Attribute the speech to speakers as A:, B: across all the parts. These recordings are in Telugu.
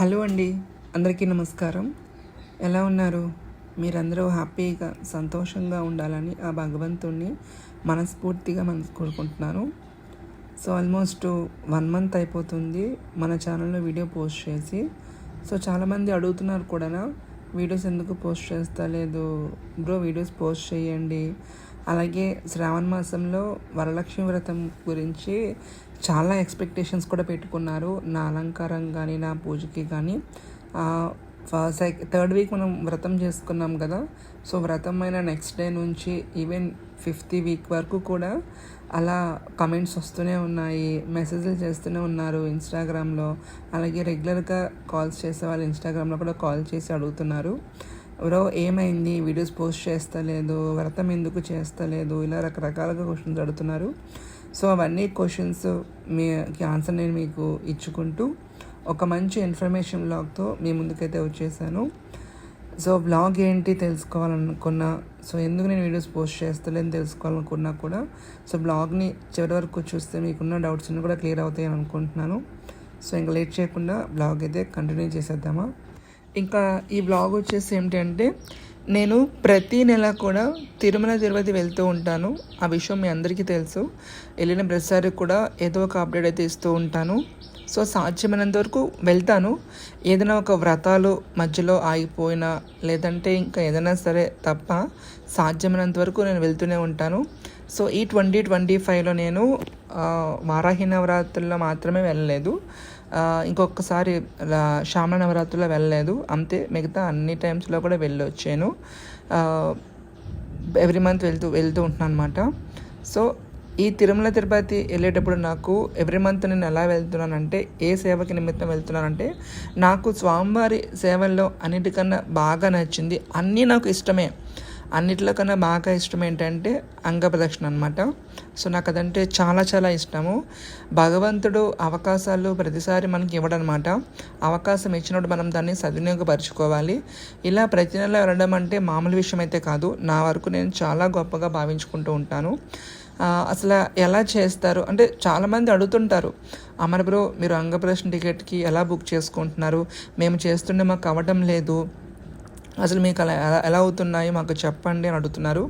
A: హలో అండి అందరికీ నమస్కారం. ఎలా ఉన్నారు? మీరందరూ హ్యాపీగా సంతోషంగా ఉండాలని ఆ భగవంతుణ్ణి మనస్ఫూర్తిగా మనసు కోరుకుంటున్నాను. సో ఆల్మోస్ట్ వన్ మంత్ అయిపోతుంది మన ఛానల్లో వీడియో పోస్ట్ చేసి. సో చాలామంది అడుగుతున్నారు కూడా వీడియోస్ ఎందుకు పోస్ట్ చేస్తా లేదు? బ్రో వీడియోస్ పోస్ట్ చేయండి. అలాగే శ్రావణ మాసంలో వరలక్ష్మి వ్రతం గురించి చాలా ఎక్స్పెక్టేషన్స్ కూడా పెట్టుకున్నారు. నా అలంకారం కానీ నా పూజకి కానీ సెక్ థర్డ్ వీక్ మనం వ్రతం చేసుకున్నాం కదా. సో వ్రతం అయిన నెక్స్ట్ డే నుంచి ఈవెన్ ఫిఫ్త్ వీక్ వరకు కూడా అలా కమెంట్స్ వస్తూనే ఉన్నాయి. మెసేజ్లు చేస్తూనే ఉన్నారు ఇన్స్టాగ్రామ్లో అలాగే రెగ్యులర్గా కాల్స్ చేసే వాళ్ళు ఇన్స్టాగ్రామ్లో కూడా కాల్ చేసి అడుగుతున్నారు. ఎవరో ఏమైంది వీడియోస్ పోస్ట్ చేస్తలేదు వ్రతం ఎందుకు చేస్తలేదు ఇలా రకరకాలుగా క్వశ్చన్స్ అడుగుతున్నారు. సో అవన్నీ క్వశ్చన్స్ మీకి ఆన్సర్ నేను మీకు ఇచ్చుకుంటూ ఒక మంచి ఇన్ఫర్మేషన్ బ్లాగ్తో మీ ముందుకైతే వచ్చేసాను. సో బ్లాగ్ ఏంటి తెలుసుకోవాలనుకున్నా సో ఎందుకు నేను వీడియోస్ పోస్ట్ చేస్తలేని తెలుసుకోవాలనుకున్నా కూడా సో బ్లాగ్ని చివరి వరకు చూస్తే మీకున్న డౌట్స్ అన్ని కూడా క్లియర్ అవుతాయని అనుకుంటున్నాను. సో ఇంకా లేట్ చేయకుండా బ్లాగ్ అయితే కంటిన్యూ చేసేద్దామా? ఇంకా ఈ బ్లాగ్ వచ్చేసి ఏమిటంటే నేను ప్రతి నెల కూడా తిరుమల తిరుపతి వెళ్తూ ఉంటాను. ఆ విషయం మీ అందరికీ తెలుసు. వెళ్ళిన ప్రతిసారి కూడా ఏదో ఒక అప్డేట్ అయితే ఇస్తూ ఉంటాను. సో సాధ్యమైనంత వరకు వెళ్తాను. ఏదైనా ఒక వ్రతాలు మధ్యలో ఆగిపోయినా లేదంటే ఇంకా ఏదైనా సరే తప్ప సాధ్యమైనంత వరకు నేను వెళ్తూనే ఉంటాను. సో ఈ ట్వంటీ ట్వంటీ ఫైవ్లో నేను వారాహి నవరాత్రుల్లో మాత్రమే వెళ్ళలేదు. ఇంకొకసారి శ్యామ నవరాత్రిలో వెళ్ళలేదు. అంతే మిగతా అన్ని టైమ్స్లో కూడా వెళ్ళి వచ్చాను ఎవ్రీ మంత్ వెళ్తూ వెళ్తూ ఉంటున్నాను అనమాట సో ఈ తిరుమల తిరుపతి వెళ్ళేటప్పుడు నాకు ఎవ్రీ మంత్ నేను ఎలా వెళ్తున్నానంటే ఏ సేవకి నిమిత్తం వెళ్తున్నానంటే నాకు స్వామివారి సేవల్లో అన్నిటికన్నా బాగా నచ్చింది అన్నీ నాకు ఇష్టమే. అన్నిట్లో కన్నా బాగా ఇష్టం ఏంటంటే అంగప్రదక్షిణ అనమాట సో నాకు అదంటే చాలా చాలా ఇష్టము. భగవంతుడు అవకాశాలు ప్రతిసారి మనకి ఇవ్వడనమాట అవకాశం ఇచ్చినప్పుడు మనం దాన్ని సద్వినియోగపరచుకోవాలి. ఇలా ప్రతి నెల వెళ్ళడం అంటే మామూలు విషయం అయితే కాదు. నా వరకు నేను చాలా గొప్పగా భావించుకుంటూ ఉంటాను. అసలు ఎలా చేస్తారు? అంటే చాలామంది అడుగుతుంటారు. అమర్ బ్రో మీరు అంగప్రదర్శన టికెట్కి ఎలా బుక్ చేసుకుంటున్నారు? మేము చేస్తుండే మాకు అవ్వడం లేదు. అసలు మీకు అలా ఎలా ఎలా అవుతున్నాయి మాకు చెప్పండి అని అడుగుతున్నారు.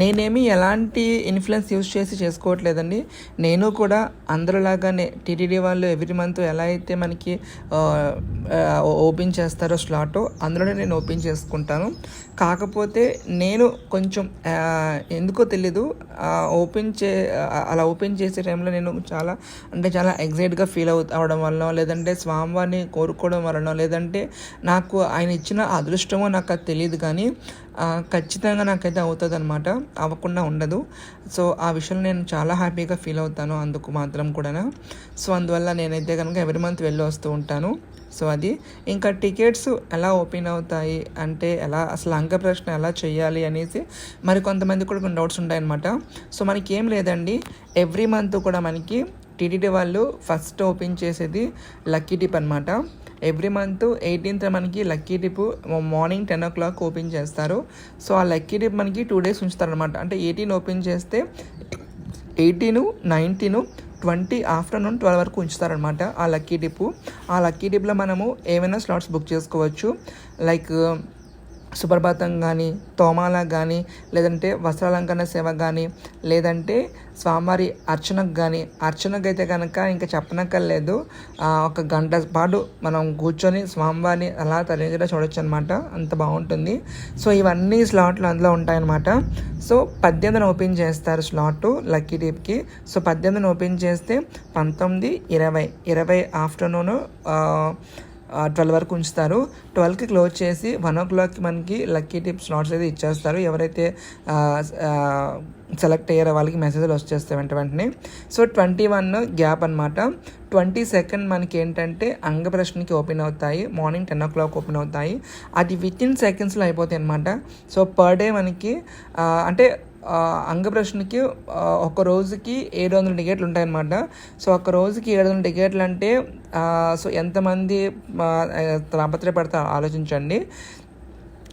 A: నేనేమి ఎలాంటి ఇన్ఫ్లుయెన్స్ యూజ్ చేసి చేసుకోవట్లేదండి. నేను కూడా అందరిలాగానే టీటీడీ వాళ్ళు ఎవ్రీ మంత్ ఎలా అయితే మనకి ఓపెన్ చేస్తారో స్లాట్ అందులోనే నేను ఓపెన్ చేసుకుంటాను. కాకపోతే నేను కొంచెం ఎందుకో తెలీదు. ఓపెన్ చే అలా ఓపెన్ చేసే టైంలో నేను చాలా అంటే చాలా ఎగ్జైట్గా ఫీల్ అవు అవడం వల్ల లేదంటే స్వామివారిని కోరుకోవడం వలన లేదంటే నాకు ఆయన ఇచ్చిన అదృష్టమో నాకు అది తెలియదు కానీ ఖచ్చితంగా నాకైతే అవుతుంది అనమాట అవ్వకుండా ఉండదు. సో ఆ విషయంలో నేను చాలా హ్యాపీగా ఫీల్ అవుతాను అందుకు మాత్రం కూడా సో అందువల్ల నేనైతే కనుక ఎవ్రీ మంత్ వెళ్ళి వస్తూ ఉంటాను. సో అది. ఇంకా టికెట్స్ ఎలా ఓపెన్ అవుతాయి? అంటే ఎలా అసలు అంక ప్రశ్న ఎలా చేయాలి అనేసి మరి కొంతమంది కూడా కొన్ని డౌట్స్ ఉంటాయన్నమాట. సో మనకి ఏం లేదండి. ఎవ్రీ మంత్ కూడా మనకి టీటీడీ వాళ్ళు ఫస్ట్ ఓపెన్ చేసేది లక్కీ టిప్ అనమాట ఎవ్రీ మంత్ ఎయిటీన్త్ మనకి lucky dip morning ten o'clock open చేస్తారు. సో ఆ లక్కీ టిప్ మనకి టూ డేస్ ఉంచుతారనమాట అంటే ఎయిటీన్ ఓపెన్ చేస్తే eighteen nineteen twenty afternoon twelve వరకు ఉంచుతారనమాట ఆ లక్కీ టిప్ ఆ లక్కీ టిప్లో మనము ఏమైనా స్లాట్స్ బుక్ చేసుకోవచ్చు. లైక్ సుప్రభాతం కానీ తోమాల కానీ లేదంటే వస్త్రాలంకరణ సేవ కానీ లేదంటే స్వామివారి అర్చనకు కానీ అర్చనకు అయితే కనుక ఇంకా చెప్పనక్కర్లేదు. ఒక గంట పాటు మనం కూర్చొని స్వామివారిని అలా తరించడం చూడొచ్చు అనమాట అంత బాగుంటుంది. సో ఇవన్నీ స్లాట్లు అందులో ఉంటాయన్నమాట సో పద్దెనిమిదిని ఓపెన్ చేస్తారు స్లాట్ లక్కీ డీప్కి సో పద్దెనిమిదిని ఓపెన్ చేస్తే పంతొమ్మిది ఇరవై. ఇరవై ఆఫ్టర్నూన్ ట్వెల్వ్ వరకు ఉంచుతారు. ట్వెల్వ్కి క్లోజ్ చేసి వన్ ఓ క్లాక్కి మనకి లక్కీ టిప్ స్లాట్స్ అయితే ఇచ్చేస్తారు. ఎవరైతే సెలెక్ట్ అయ్యారో వాళ్ళకి మెసేజ్లు వచ్చేస్తాయి వెంట వెంటనే. సో ట్వంటీ వన్ గ్యాప్ అనమాట ట్వంటీ సెకండ్ మనకి ఏంటంటే అంగ ప్రశ్నకి ఓపెన్ అవుతాయి. Morning ten o'clock open అవుతాయి. అది విత్ ఇన్ సెకండ్స్లో అయిపోతాయి అనమాట సో పర్ డే మనకి అంటే అంగప్రశ్నకి ఒక రోజుకి ఏడు వందల టికెట్లు ఉంటాయన్నమాట. సో ఒక రోజుకి ఏడు వందల టికెట్లు అంటే సో ఎంతమంది తాపత్రయపడతారు ఆలోచించండి.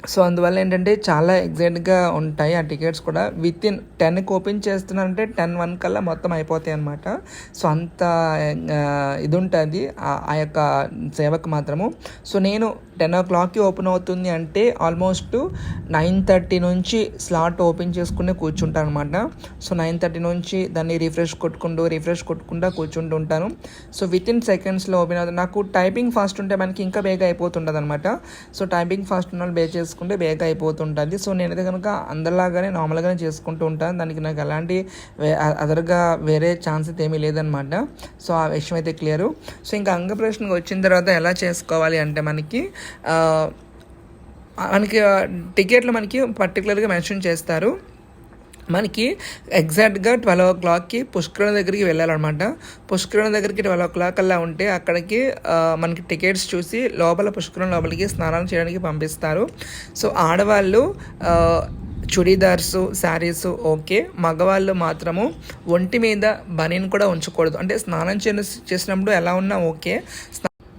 A: సో అందువల్ల ఏంటంటే చాలా ఎగ్జైట్గా ఉంటాయి ఆ టికెట్స్ కూడా. విత్ ఇన్ టెన్కి ఓపెన్ చేస్తున్నారంటే టెన్ వన్ కల్లా మొత్తం అయిపోతాయి అనమాట సో అంత ఇది ఉంటుంది ఆ- యొక్క సేవకు మాత్రము. సో నేను టెన్ ఓ క్లాక్కి ఓపెన్ అవుతుంది అంటే ఆల్మోస్ట్ నైన్ థర్టీ నుంచి స్లాట్ ఓపెన్ చేసుకునే కూర్చుంటాను అనమాట సో నైన్ థర్టీ నుంచి దాన్ని రిఫ్రెష్ కొట్టుకుంటూ రిఫ్రెష్ కొట్టుకుంటూ కూర్చుంటూ ఉంటాను. సో విత్ ఇన్ సెకండ్స్లో ఓపెన్ అవుతుంది. నాకు టైపింగ్ ఫాస్ట్ ఉంటే మనకి ఇంకా బేగా అయిపోతుంటుంది అనమాట సో టైపింగ్ ఫాస్ట్ ఉన్న వాళ్ళు బే చేసుకుంటే బేక్ అయిపోతుంటుంది. సో నేనైతే కనుక అందరిలాగానే నార్మల్గానే చేసుకుంటూ ఉంటాను. దానికి నాకు ఎలాంటి వే- అదర్గా వేరే ఛాన్స్ అయితే ఏమీ లేదనమాట సో ఆ విషయం అయితే క్లియరు. సో ఇంకా అంగప్రశ్నకు వచ్చిన తర్వాత ఎలా చేసుకోవాలి అంటే మనకి మనకి టికెట్లు మనకి పర్టికులర్గా మెన్షన్ చేస్తారు. మనకి ఎగ్జాక్ట్గా ట్వెల్వ్ ఓ క్లాక్కి పుష్కరణ దగ్గరికి వెళ్ళాలన్నమాట. పుష్కరణ దగ్గరికి ట్వెల్వ్ ఓ క్లాక్ అలా ఉంటే అక్కడికి మనకి టికెట్స్ చూసి లోపల పుష్కరం లోపలికి స్నానం చేయడానికి పంపిస్తారు. సో ఆడవాళ్ళు చుడీదార్సు శారీస్ ఓకే. మగవాళ్ళు మాత్రము ఒంటి మీద బనీన్ కూడా ఉంచకూడదు. అంటే స్నానం చేసి చేసినప్పుడు ఎలా ఉన్నా ఓకే.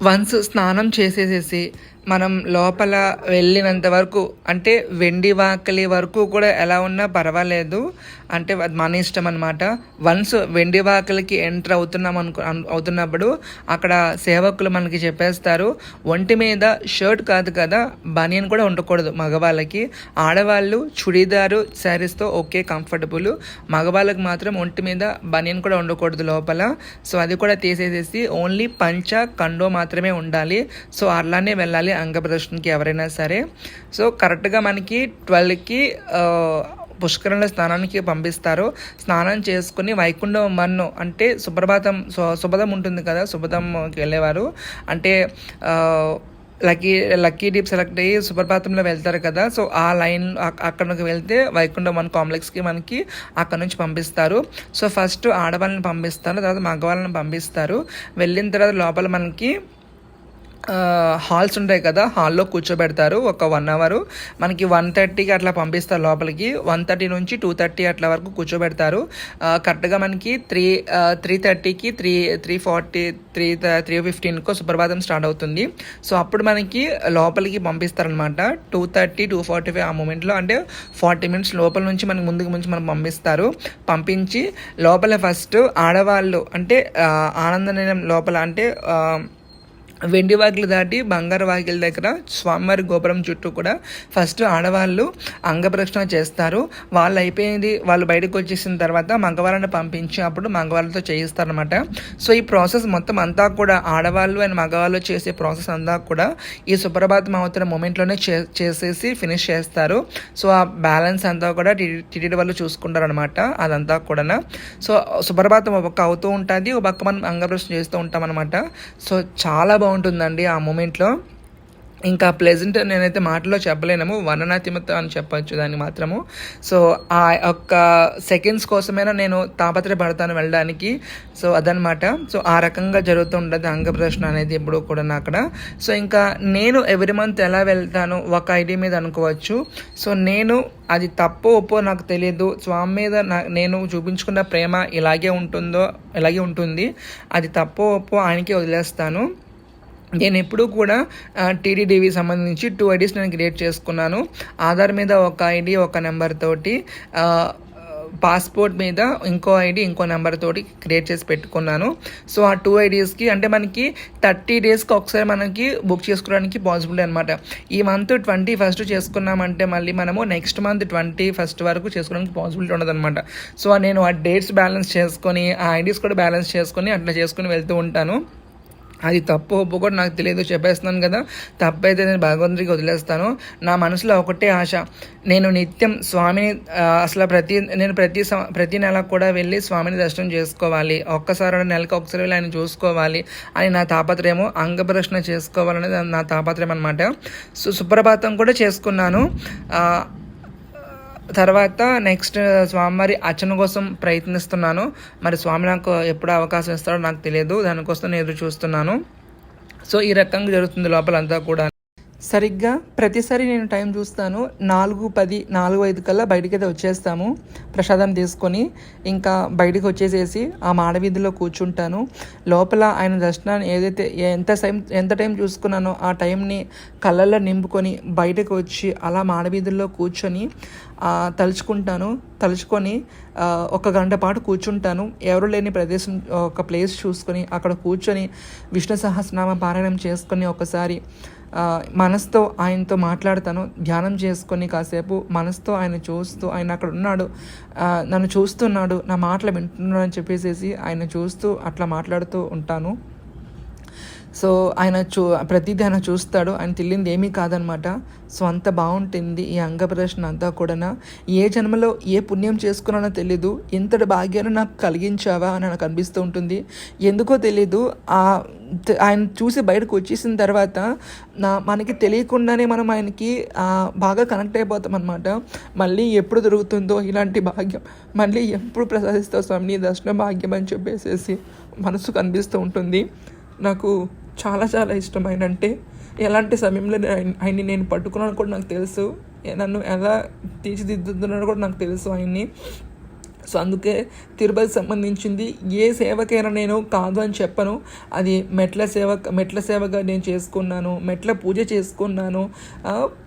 A: వన్స్ స్నానం చేసేసేసి మనం లోపల వెళ్ళినంత వరకు అంటే వెండి వాకిలి వరకు కూడా ఎలా ఉన్నా పర్వాలేదు. అంటే అది మన ఇష్టం అనమాట వన్స్ వెండి వాకిలికి ఎంటర్ అవుతున్నాం అనుకు అను- అవుతున్నప్పుడు అక్కడ సేవకులు మనకి చెప్పేస్తారు ఒంటి మీద షర్ట్ కాదు కదా బనియన్ కూడా ఉండకూడదు మగవాళ్ళకి. ఆడవాళ్ళు చుడీదారు శారీస్తో ఓకే కంఫర్టబుల్. మగవాళ్ళకి మాత్రం ఒంటి మీద బనియన్ కూడా ఉండకూడదు లోపల. సో అది కూడా తీసేసేసి ఓన్లీ పంచ కండో మాత్రమే ఉండాలి. సో అలానే వెళ్ళాలి. అంగప్రదర్శనకి ఎవరైనా సరే. సో కరెక్ట్గా మనకి ట్వెల్వ్కి పుష్కరంలో స్నానానికి పంపిస్తారు. స్నానం చేసుకుని వైకుంఠం మన్ను అంటే సుప్రభాతం సు- శుభదం ఉంటుంది కదా శుభదంకి వెళ్ళేవారు. అంటే లక్కీ లక్కీ డీప్ సెలెక్ట్ అయ్యి సుప్రభాతంలో వెళ్తారు కదా సో ఆ లైన్ అక్కడికి వెళ్తే వైకుంఠం వన్ కాంప్లెక్స్కి మనకి అక్కడ నుంచి పంపిస్తారు. సో ఫస్ట్ ఆడవాళ్ళని పంపిస్తారు తర్వాత మగవాళ్ళని పంపిస్తారు. వెళ్ళిన తర్వాత లోపల మనకి హాల్స్ ఉంటాయి కదా హాల్లో కూర్చోబెడతారు ఒక వన్ అవర్ మనకి వన్ థర్టీకి అట్లా పంపిస్తారు లోపలికి. వన్ థర్టీ నుంచి టూ థర్టీ అట్లా వరకు కూర్చోబెడతారు. కరెక్ట్గా మనకి త్రీ త్రీ థర్టీకి three three forty three three ఫిఫ్టీన్కో Suprabhatam start అవుతుంది. సో అప్పుడు మనకి లోపలికి పంపిస్తారనమాట two thirty two forty five ఆ మూమెంట్లో అంటే ఫార్టీ మినిట్స్ లోపల నుంచి మనకి ముందుకు ముంచి మనం పంపిస్తారు. పంపించి లోపల ఫస్ట్ ఆడవాళ్ళు అంటే ఆ, లోపల అంటే వెండి వాకిలు దాటి బంగారు వాకిల దగ్గర స్వామివారి గోపురం చుట్టూ కూడా ఫస్ట్ ఆడవాళ్ళు అంగప్రక్షణ చేస్తారు. వాళ్ళు అయిపోయింది వాళ్ళు బయటకు వచ్చేసిన తర్వాత మగవాళ్ళని పంపించి అప్పుడు మగవాళ్ళతో చేయిస్తారనమాట సో ఈ ప్రాసెస్ మొత్తం అంతా కూడా ఆడవాళ్ళు అండ్ మగవాళ్ళు చేసే ప్రాసెస్ అంతా కూడా ఈ సుప్రభాతం అవుతున్న మూమెంట్లోనే చే చేసేసి ఫినిష్ చేస్తారు. సో ఆ బ్యాలెన్స్ అంతా కూడా టిటిడి వాళ్ళు చూసుకుంటారు అనమాట అదంతా కూడా సో సుప్రభాతం ఒక పక్క అవుతూ ఉంటుంది ఒక పక్క మనం అంగప్రశ్న చేస్తూ ఉంటాం అనమాట సో చాలా బాగుంటుందండి ఆ మూమెంట్లో. ఇంకా ప్లెజెంట్ నేనైతే మాటలో చెప్పలేను వర్ణనాత్మత అని చెప్పొచ్చు దాన్ని మాత్రము. సో ఆ యొక్క సెకండ్స్ కోసమైనా నేను తాపత్రపడతాను వెళ్ళడానికి. సో అదనమాట సో ఆ రకంగా జరుగుతూ ఉంటుంది అంగ ప్రదర్శన అనేది ఎప్పుడు కూడా అక్కడ. సో ఇంకా నేను ఎవ్రీ మంత్ ఎలా వెళ్తాను ఒక ఐడి మీద అనుకోవచ్చు. సో నేను అది తప్పో ఒప్పో నాకు తెలియదు. స్వామి మీద నా నేను చూపించుకున్న ప్రేమ ఇలాగే ఉంటుందో ఇలాగే ఉంటుంది. అది తప్పో ఒప్పో ఆయనకే వదిలేస్తాను. నేను ఎప్పుడూ కూడా టీడీడీవీ సంబంధించి టూ ఐడీస్ నేను క్రియేట్ చేసుకున్నాను. ఆధార్ మీద ఒక ఐడి ఒక నెంబర్ తోటి పాస్పోర్ట్ మీద ఇంకో ఐడి ఇంకో నెంబర్ తోటి క్రియేట్ చేసి పెట్టుకున్నాను. సో ఆ టూ ఐడీస్కి అంటే మనకి థర్టీ డేస్కి ఒకసారి మనకి బుక్ చేసుకోవడానికి పాసిబుల్ అనమాట ఈ మంత్ ట్వంటీ ఫస్ట్ చేసుకున్నామంటే మళ్ళీ మనము నెక్స్ట్ మంత్ ట్వంటీ ఫస్ట్ వరకు చేసుకోవడానికి పాసిబిలిటీ ఉండదన్నమాట. సో నేను ఆ డేట్స్ బ్యాలెన్స్ చేసుకొని ఆ ఐడీస్ కూడా బ్యాలెన్స్ చేసుకొని అట్లా చేసుకొని వెళ్తూ ఉంటాను. అది తప్పు ఒప్పు కూడా నాకు తెలియదు చెప్పేస్తున్నాను కదా. తప్పైతే నేను భగవంతుడికి వదిలేస్తాను. నా మనసులో ఒకటే ఆశ. నేను నిత్యం స్వామిని అసలు ప్రతి నేను ప్రతి ప్రతి నెల కూడా వెళ్ళి స్వామిని దర్శనం చేసుకోవాలి. ఒక్కసారి నెలకి ఒకసారి వెళ్ళి ఆయన చూసుకోవాలి అని నా తాపత్రయము అంగప్రశ్న చేసుకోవాలనేది నా తాపత్రయం అనమాట సుప్రభాతం కూడా చేసుకున్నాను. తర్వాత నెక్స్ట్ స్వామివారి అర్చన కోసం ప్రయత్నిస్తున్నాను. మరి స్వామి నాకు ఎప్పుడు అవకాశం ఇస్తాడో నాకు తెలియదు. దానికోసం నేను ఎదురు చూస్తున్నాను. సో ఈ రకంగా జరుగుతుంది లోపల అంతా కూడా. సరిగ్గా ప్రతిసారి నేను టైం చూస్తాను. నాలుగు పది నాలుగు ఐదు కల్లా బయటికైతే వచ్చేస్తాము. ప్రసాదం తీసుకొని ఇంకా బయటికి వచ్చేసేసి ఆ మాడవీధిలో కూర్చుంటాను. లోపల ఆయన దర్శనాన్ని ఏదైతే ఎంత టైం ఎంత టైం చూసుకున్నానో ఆ టైంని కళ్ళల్లో నింపుకొని బయటకు వచ్చి అలా మాడవీధుల్లో కూర్చొని తలుచుకుంటాను. తలుచుకొని ఒక గంట పాటు కూర్చుంటాను. ఎవరు లేని ప్రదేశం ఒక ప్లేస్ చూసుకొని అక్కడ కూర్చొని విష్ణు సహస్రనామ పారాయణం చేసుకొని ఒకసారి మనసుతో ఆయనతో మాట్లాడతాను ధ్యానం చేసుకొని కాసేపు మనసుతో ఆయన చూస్తూ ఆయన అక్కడ ఉన్నాడు నన్ను చూస్తున్నాడు నా మాటలు వింటున్నాడు అని చెప్పేసేసి ఆయన చూస్తూ అట్లా మాట్లాడుతూ ఉంటాను. సో ఆయన చూ ప్రతిదీ ఆయన చూస్తాడు. ఆయన తెలియంది ఏమీ కాదనమాట. సో అంత బాగుంటుంది ఈ అంగ ప్రదర్శన అంతా కూడా ఏ జన్మలో ఏ పుణ్యం చేసుకున్నానో తెలీదు. ఇంతటి భాగ్యాన్ని నాకు కలిగించావా అని నాకు అనిపిస్తూ ఉంటుంది. ఎందుకో తెలీదు. ఆ ఆయన చూసి బయటకు వచ్చేసిన తర్వాత నా మనకి తెలియకుండానే మనం ఆయనకి బాగా కనెక్ట్ అయిపోతాం అనమాట మళ్ళీ ఎప్పుడు దొరుకుతుందో ఇలాంటి భాగ్యం. మళ్ళీ ఎప్పుడు ప్రసాదిస్తావు స్వామి దర్శన భాగ్యం అని చెప్పేసేసి మనసు కనిపిస్తూ ఉంటుంది. నాకు చాలా చాలా ఇష్టం ఆయన అంటే ఎలాంటి సమయంలో నేను ఆయన్ని నేను పట్టుకున్నాను కూడా నాకు తెలుసు. నన్ను ఎలా తీర్చిదిద్దుతున్నాడో కూడా నాకు తెలుసు ఆయన్ని. సో అందుకే తిరుపతి సంబంధించింది ఏ సేవకైనా నేను కాదు అని చెప్పను. అది మెట్ల సేవ మెట్ల సేవగా నేను చేసుకున్నాను. మెట్ల పూజ చేసుకున్నాను.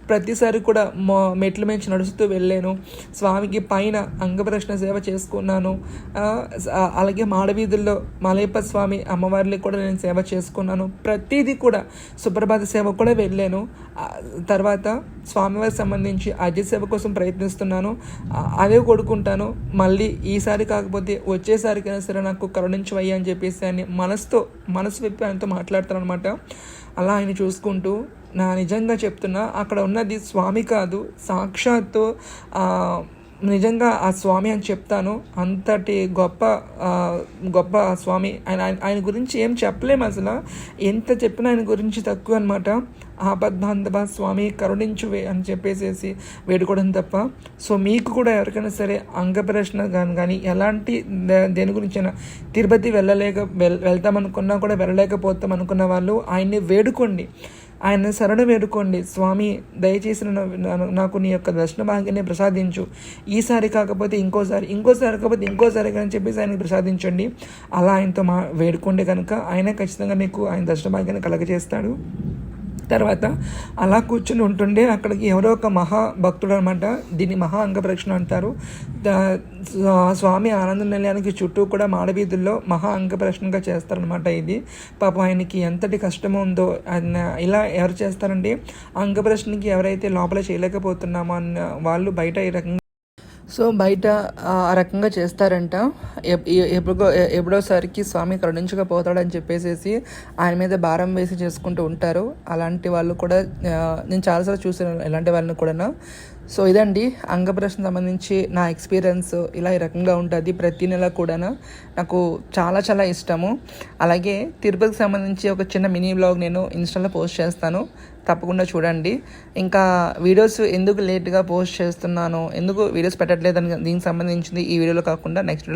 A: ప్రతిసారి కూడా మొ మెట్ల మించి నడుస్తూ వెళ్ళాను. స్వామికి పైన అంగప్రశ్న సేవ చేసుకున్నాను. అలాగే మాడవీధుల్లో మలయప్ప స్వామి అమ్మవారిని కూడా నేను సేవ చేసుకున్నాను. ప్రతిదీ కూడా సుప్రభాత సేవ కూడా వెళ్ళాను. తర్వాత స్వామివారికి సంబంధించి అజయ సేవ కోసం ప్రయత్నిస్తున్నాను. అదే కొడుకుంటాను మళ్ళీ ఈసారి కాకపోతే వచ్చేసారికైనా సరే నాకు కరుణించవయ్యా అని చెప్పేసి అని మనసుతో మనసు విప్పి ఆయనతో మాట్లాడతాను అనమాట అలా ఆయన చూసుకుంటూ నా నిజంగా చెప్తున్నా అక్కడ ఉన్నది స్వామి కాదు సాక్షాత్తు నిజంగా ఆ స్వామి అని చెప్తాను. అంతటి గొప్ప గొప్ప ఆ స్వామి. ఆయన ఆయన- ఆయన గురించి ఏం చెప్పలేము అసలు. ఎంత చెప్పినా ఆయన గురించి తక్కువ అనమాట ఆపద్బాంధవ స్వామి కరుణించువే అని చెప్పేసేసి వేడుకోవడం తప్ప సో మీకు కూడా ఎవరికైనా సరే అంగప్రశ్న కానీ కానీ ఎలాంటి దే- దేని గురించైనా తిరుపతి వెళ్ళలేక వెల్ వెళ్తామనుకున్నా కూడా వెళ్ళలేకపోతాం అనుకున్న వాళ్ళు ఆయన్ని వేడుకోండి. ఆయన శరణ వేడుకోండి. స్వామి దయచేసి నాకు నీ యొక్క దర్శన భాగ్యాన్ని ప్రసాదించు. ఈసారి కాకపోతే ఇంకోసారి ఇంకోసారి కాకపోతే ఇంకోసారి కానీ చెప్పేసి ఆయనకి ప్రసాదించండి. అలా ఆయనతో మా వేడుకోండి కనుక. ఆయన ఖచ్చితంగా మీకు ఆయన దర్శన భాగ్యాన్ని కలగజేస్తాడు. తర్వాత అలా కూర్చుని ఉంటుండే అక్కడికి ఎవరో ఒక మహా భక్తుడు అనమాట దీన్ని మహా అంగ ప్రదక్షిణ అంటారు స్వామి ఆనంద నిలయానికి చుట్టూ కూడా మాడవీధుల్లో మహా అంగ ప్రదక్షిణగా చేస్తారనమాట ఇది. పాపం ఆయనకి ఎంతటి కష్టం ఉందో ఇలా ఎవరు చేస్తారంటే అంగ ప్రదక్షిణకి ఎవరైతే లోపల చేయలేకపోతున్నామో అన్న వాళ్ళు బయట ఈ రకంగా సో బయట ఆ రకంగా చేస్తారంట. ఎ- ఎప్పుడో ఎప్పుడోసారికి స్వామి కరుణించకపోతాడని చెప్పేసి ఆయన మీద భారం వేసి చేసుకుంటూ ఉంటారు. అలాంటి వాళ్ళు కూడా నేను చాలాసార్లు చూసాను ఇలాంటి వాళ్ళని కూడా సో ఇదండి అంగప్రశ్న సంబంధించి నా ఎక్స్పీరియన్స్ ఇలా ఈ రకంగా ఉంటుంది ప్రతి నెల కూడా నాకు చాలా చాలా ఇష్టము. అలాగే తిరుపతికి సంబంధించి ఒక చిన్న మినీ బ్లాగ్ నేను ఇన్స్టాలో పోస్ట్ చేస్తాను. తప్పకుండా చూడండి. ఇంకా వీడియోస్ ఎందుకు లేట్గా పోస్ట్ చేస్తున్నాను ఎందుకు వీడియోస్ పెట్టట్లేదు అని దీనికి సంబంధించింది ఈ వీడియోలో కాకుండా నెక్స్ట్ వీడియోలో